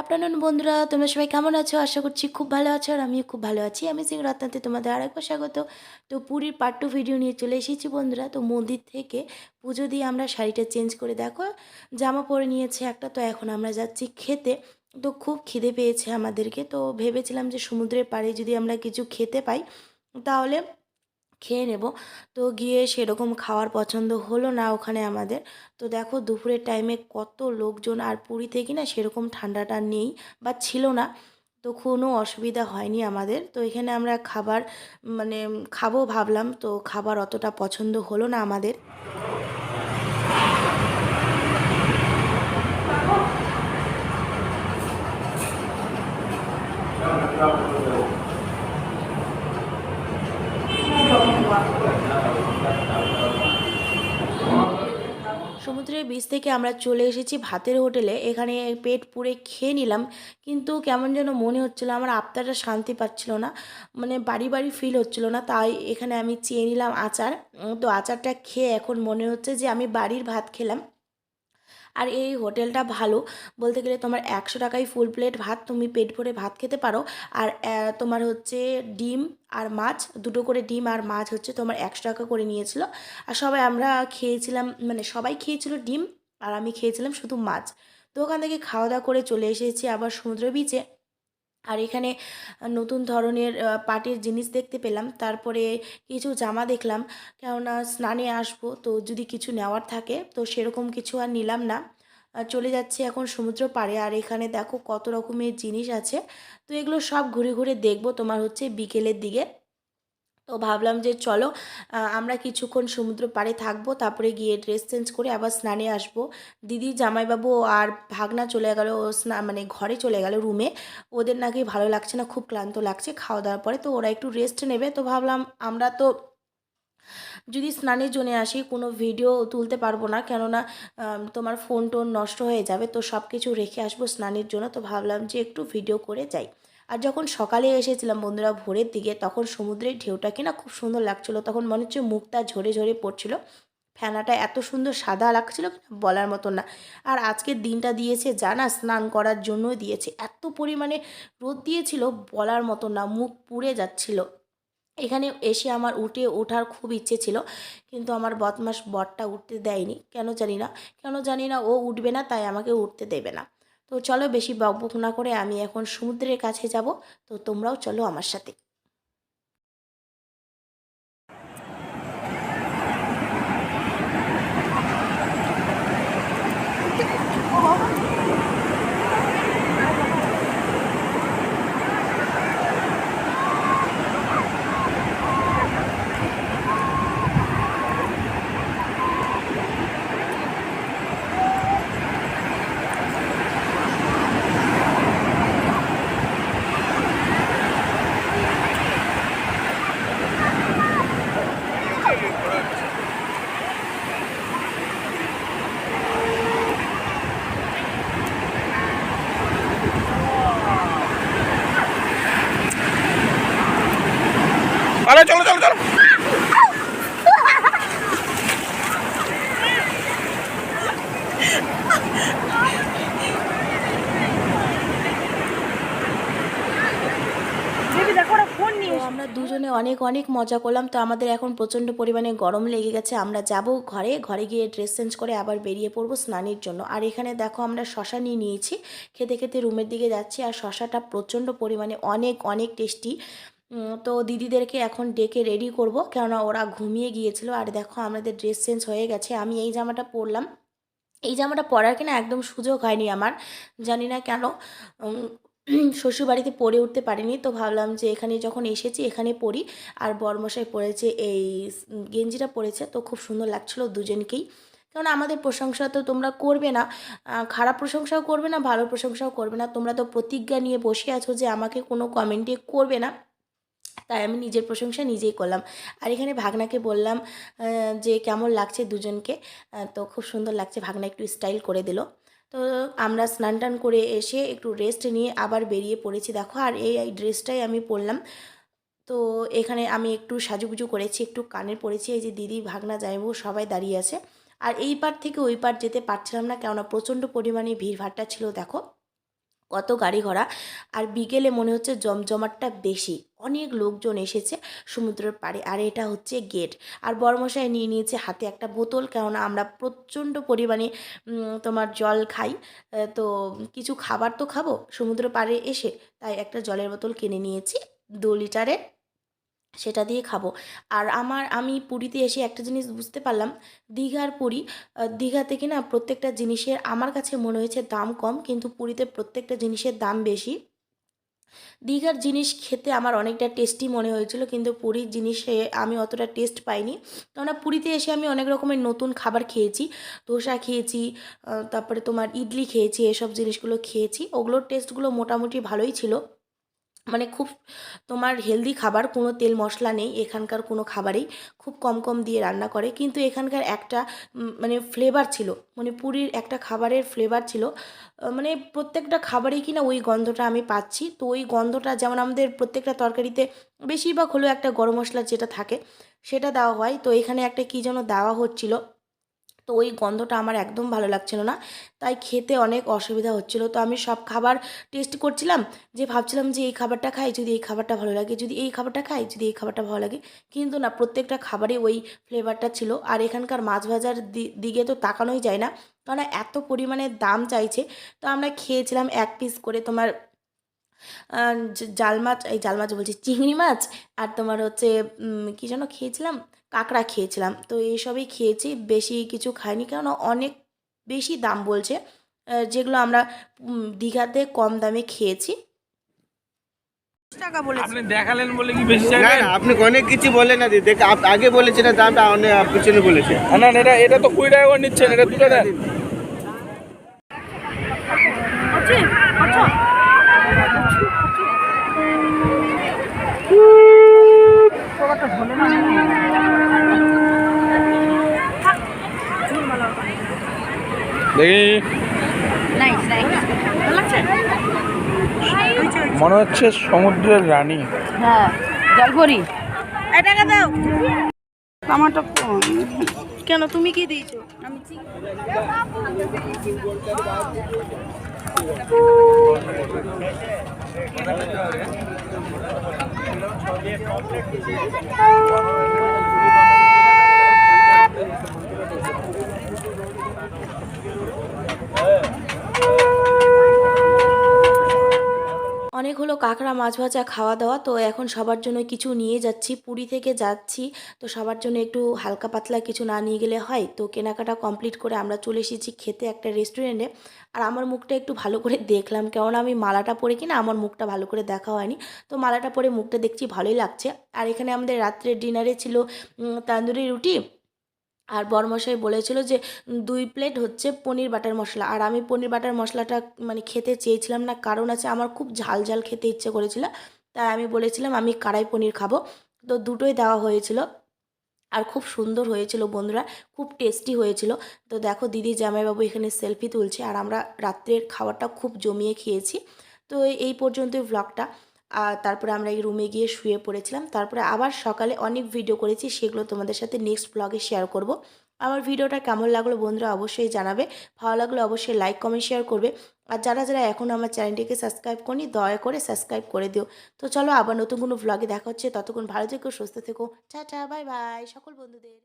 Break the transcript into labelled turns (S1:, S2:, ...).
S1: Afternoon বন্ধুরা। তোমরা সবাই কেমন আছো? আশা করছি খুব ভালো আছো আর আমিও খুব ভালো আছি। আমি সিং রত্নাতে তোমাদের আরেকবার স্বাগত। তো পুরীর পার্ট টু ভিডিও নিয়ে চলে এসেছি বন্ধুরা। তো মন্দির থেকে পুজো দিয়ে আমরা শাড়িটা চেঞ্জ করে দেখো, জামা পরে নিয়েছে একটা। তো এখন আমরা যাচ্ছি খেতে। তো খুব খিদে পেয়েছে আমাদেরকে। তো ভেবেছিলাম যে সমুদ্রের পাড়ে যদি আমরা কিছু খেতে পাই, তাহলে খেয়ে নেব। তো গিয়ে সেরকম খাওয়ার পছন্দ হলো না ওখানে আমাদের। তো দেখো দুপুরের টাইমে কত লোকজন আর পুরীতে কি না সেরকম ঠান্ডাটা নেই বা ছিল না। তো কোনো অসুবিধা হয়নি আমাদের। তো এখানে আমরা খাবার মানে খাব ভাবলাম। তো খাবার অতটা পছন্দ হলো না আমাদের। সমুদ্রের বীচ থেকে আমরা চলে এসেছি ভাতের হোটেলে। এখানে পেট পুড়ে খেয়ে নিলাম, কিন্তু কেমন যেন মনে হচ্ছিল আমার আত্মাটা শান্তি পাচ্ছিল না মানে বাড়ি বাড়ি ফিল হচ্ছিল না। তাই এখানে আমি চেয়ে নিলাম আচার। তো আচারটা খেয়ে এখন মনে হচ্ছে যে আমি বাড়ির ভাত খেলাম। আর এই হোটেলটা ভালো। বলতে গেলে তোমার একশো টাকায় ফুল প্লেট ভাত, তুমি পেট ভরে ভাত খেতে পারো। আর তোমার হচ্ছে ডিম আর মাছ, দুটো করে ডিম আর মাছ হচ্ছে তোমার একশো টাকা করে নিয়েছিল। আর সবাই আমরা খেয়েছিলাম মানে সবাই খেয়েছিল ডিম আর আমি খেয়েছিলাম শুধু মাছ। তো ওখান থেকে খাওয়া দাওয়া করে চলে এসেছি আবার সমুদ্র বিচে আর এখানে নতুন ধরনের পাটের জিনিস দেখতে পেলাম। তারপরে কিছু জামা দেখলাম, কেননা স্নানে আসব, তো যদি কিছু নেওয়ার থাকে, তো সেরকম কিছু আর নিলাম না। চলে যাচ্ছি এখন সমুদ্র পাড়ে আর এখানে দেখো কত রকমের জিনিস আছে। তো এগুলো সব ঘুরে ঘুরে দেখব, তোমার হচ্ছে বিকেলের দিকে। তো ভাবলাম যে চলো আমরা কিছুক্ষণ সমুদ্র পাড়ে থাকব, তারপরে গিয়ে ড্রেস চেঞ্জ করে আবার স্নানে আসব। দিদি, জামাইবাবু আর ভাগনা চলে গেল স্না মানে ঘরে চলে গেল রুমে ওদের নাকি ভালো লাগছে না, খুব ক্লান্ত লাগছে খাওয়া দাওয়ার পরে, তো ওরা একটু রেস্ট নেবে। তো ভাবলাম আমরা তো যদি স্নানের জন্য আসি, কোনো ভিডিও তুলতে পারব না, কেননা তোমার ফোন টোন নষ্ট হয়ে যাবে, তো সব কিছু রেখে আসব স্নানের জন্য। তো ভাবলাম যে একটু ভিডিও করে যাই। আর যখন সকালে এসেছিলাম বন্ধুরা ভোরের দিকে, তখন সমুদ্রের ঢেউটাকে না খুব সুন্দর লাগছিল। তখন মনে হচ্ছে মুখটা ঝরে ঝরে পড়ছিল। ফেনাটা এত সুন্দর সাদা লাগছিল বলার মতো না। আর আজকের দিনটা দিয়েছে জানা স্নান করার জন্য দিয়েছে। এত পরিমাণে রোদ দিয়েছিল বলার মতো না, মুখ পুড়ে যাচ্ছিল। এখানে এসে আমার উঠে ওঠার খুব ইচ্ছে ছিল, কিন্তু আমার বদমাস বরটা উঠতে দেয়নি। কেন জানি না, কেন জানি না ও উঠবে না, তাই আমাকে উঠতে দেবে না। তো চলো বেশি বকবক না করে আমি এখন সমুদ্রের কাছে যাব। তো তোমরাও চলো আমার সাথে
S2: আরে চলো চলো চলো
S1: তো আমরা দুজনে অনেক অনেক মজা করলাম। তো আমাদের এখন প্রচণ্ড পরিমাণে গরম লেগে গেছে। আমরা যাব ঘরে। ঘরে গিয়ে ড্রেস চেঞ্জ করে আবার বেরিয়ে পড়ব স্নানের জন্য। আর এখানে দেখো আমরা শশা নিয়ে নিয়েছি। খেতে খেতে রুমের দিকে যাচ্ছি। আর শশাটা প্রচণ্ড পরিমাণে অনেক অনেক টেস্টি তো দিদিদেরকে এখন ডেকে রেডি করব। কেননা ওরা ঘুমিয়ে গিয়েছিল। আর দেখো আমাদের ড্রেস চেঞ্জ হয়ে গেছে। আমি এই জামাটা পরলাম। এই জামাটা পরার কিনা একদম সুযোগ হয়নি আমার। জানি না কেন শ্বশুরবাড়িতে পরে উঠতে পারিনি, তো ভাবলাম যে এখানে যখন এসেছি এখানে পরি। আর বরমশাই পরেছে, এই গেঞ্জিটা পরেছে, তো খুব সুন্দর লাগছিল দুজনকেই। কারণ আমাদের প্রশংসা তো তোমরা করবে না খারাপ প্রশংসাও করবে না, ভালো প্রশংসাও করবে না। তোমরা তো প্রতিজ্ঞা নিয়ে বসে আছো যে আমাকে কোনো কমেন্টে করবে না। তাই আমি নিজের প্রশংসা নিজেই করলাম। আর এখানে ভাগনাকে বললাম যে কেমন লাগছে দুজনকে? তো খুব সুন্দর লাগছে, ভাগনা একটু স্টাইল করে দিল। তো আমরা স্নান টান করে এসে একটু রেস্ট নিয়ে আবার বেরিয়ে পড়েছি। দেখো, আর এই ড্রেসটাই আমি পরলাম। তো এখানে আমি একটু সাজুগুজু করেছি, একটু কানে পড়েছি এই যে দিদি, ভাগনা যাইবো সবাই দাঁড়িয়ে আছে। আর এই পার থেকে ওই পার যেতে পারছিলাম না, কেননা প্রচণ্ড পরিমাণে ভিড়ভাট্টা ছিল, দেখো। কত গাড়ি ঘোড়া। আর বিকেলে মনে হচ্ছে জমজমাটটা বেশি। অনেক লোকজন এসেছে সমুদ্রের পাড়ে। আর এটা হচ্ছে গেট। আর বড়মশাই নিয়ে নিয়েছে হাতে একটা বোতল। কেননা আমরা প্রচণ্ড পরিমাণে তোমার জল খাই। তো কিছু খাবার তো খাব। সমুদ্র পাড়ে এসে তাই একটা জলের বোতল কিনে নিয়েছি। দু লিটারের। সেটা দিয়ে খাব। আর আমার আমি পুরীতে এসে একটা জিনিস বুঝতে পারলাম দীঘার পুরী আহ, দীঘা থেকে না প্রত্যেকটা জিনিসের আমার কাছে মনে হয়েছে দাম কম কিন্তু পুরীতে প্রত্যেকটা জিনিসের দাম বেশি। দীঘার জিনিস খেতে আমার অনেকটা টেস্টি মনে হয়েছিল কিন্তু পুরীর জিনিসে আমি অতটা টেস্ট পাইনি। কেননা পুরীতে এসে আমি অনেক রকমের নতুন খাবার খেয়েছি ধোসা খেয়েছি তারপরে তোমার ইডলি খেয়েছি এসব জিনিসগুলো খেয়েছি ওগুলোর টেস্টগুলো মোটামুটি ভালোই ছিল। মানে খুব তোমার হেলদি খাবার, কোনো তেল মশলা নেই, এখানকার কোনো খাবারেই খুব কম কম দিয়ে রান্না করে। কিন্তু এখানকার একটা মানে ফ্লেভার ছিল মানে পুরীর একটা খাবারের ফ্লেভার ছিল মানে প্রত্যেকটা খাবারেই কিনা ওই গন্ধটা আমি পাচ্ছি। তো ওই গন্ধটা যেমন আমাদের প্রত্যেকটা তরকারিতে বেশিরভাগ হলেও একটা গরম মশলা যেটা থাকে, সেটা দেওয়া হয়। তো এখানে একটা কী যেন দেওয়া হচ্ছিল তো ওই গন্ধটা আমার একদম ভালো লাগছিল না। তাই খেতে অনেক অসুবিধা হচ্ছিল। তো আমি সব খাবার টেস্ট করছিলাম যে ভাবছিলাম যে এই খাবারটা খাই, যদি এই খাবারটা ভালো লাগে, যদি এই খাবারটা খাই, যদি এই খাবারটা ভালো লাগে। কিন্তু না, প্রত্যেকটা খাবারে ওই ফ্লেভারটা ছিল। আর এখানকার মাছ ভাজার দিকে তো তাকানোই যায় না। কারণ এত পরিমাণে দাম চাইছে। তো আমরা খেয়েছিলাম এক পিস করে তোমার জাল মাছ, এই জাল মাছ বলছি, চিংড়ি মাছ আর তোমার হচ্ছে কি যেন খেয়েছিলাম? কাঁকড়া খেয়েছিলাম। তো এইসবই খেয়েছি বেশি কিছু খাইনি কারণ অনেক বেশি দাম বলছে যেগুলো আমরা দীঘাতে কম দামে খেয়েছি।
S2: টাকা বলেছে।
S3: আপনি দেখালেন বলে কি বেশি
S4: না না আপনি অনেক কিছু বলেন না দেখ আপ- আগে বলেছেন দামটা অনেক পিছনে বলেছে।
S3: না না এটা এটা তো কুড়ি টাকা করে নিচ্ছেন এটা দুটো দেন। দেখি। মনে হচ্ছে সমুদ্রের রানী।
S2: হ্যাঁ জলপরি। দাও। কেন তুমি কি দিয়েছ? আমি
S1: অনেক হলো কাঁকড়া, মাছ ভাজা খাওয়া দাওয়া তো এখন সবার জন্য কিছু নিয়ে যাচ্ছি। পুরী থেকে যাচ্ছি, তো সবার জন্য একটু হালকা পাতলা কিছু না নিয়ে গেলে হয়। তো কেনাকাটা কমপ্লিট করে আমরা চলে এসেছি খেতে একটা রেস্টুরেন্টে আর আমার মুখটা একটু ভালো করে দেখলাম, কেননা আমি মালাটা পরে কিনা আমার মুখটা ভালো করে দেখা হয়নি। তো মালাটা পরে মুখটা দেখছি ভালোই লাগছে। আর এখানে আমাদের রাত্রের ডিনারে ছিল তান্দুরি রুটি। আর বরমশাই বলেছিল যে দুই প্লেট হচ্ছে পনির বাটার মশলা। আর আমি পনির বাটার মশলাটা মানে খেতে চেয়েছিলাম না, কারণ আছে আমার খুব ঝাল ঝাল খেতে ইচ্ছে করেছিল, তাই আমি বলেছিলাম আমি কড়াই পনির খাব। তো দুটোই দেওয়া হয়েছিল আর খুব সুন্দর হয়েছিল বন্ধুরা, খুব টেস্টি হয়েছিল। তো দেখো দিদি জামাইবাবু এখানে সেলফি তুলছে আর আমরা রাত্রের খাবারটা খুব জমিয়ে খেয়েছি। তো এই পর্যন্তই ভ্লগটা আর তারপরে আমরা এই রুমে গিয়ে শুয়ে পড়েছিলাম। তারপরে আবার সকালে অনেক ভিডিও করেছি, সেগুলো তোমাদের সাথে নেক্সট ব্লগে শেয়ার করব। আমার ভিডিওটা কেমন লাগল বন্ধুরা অবশ্যই জানাবে। ভালো লাগলে অবশ্যই লাইক কমেন্ট শেয়ার করবে। আর যারা যারা এখনও আমার চ্যানেলটিকে সাবস্ক্রাইব করনি, দয়া করে সাবস্ক্রাইব করে দিও। তো চলো আবার নতুন কোনো ভ্লগে দেখা হচ্ছে। ততক্ষণ ভালো থেকো, সুস্থ থেকো। টাটা বাই বাই সকল বন্ধুদের।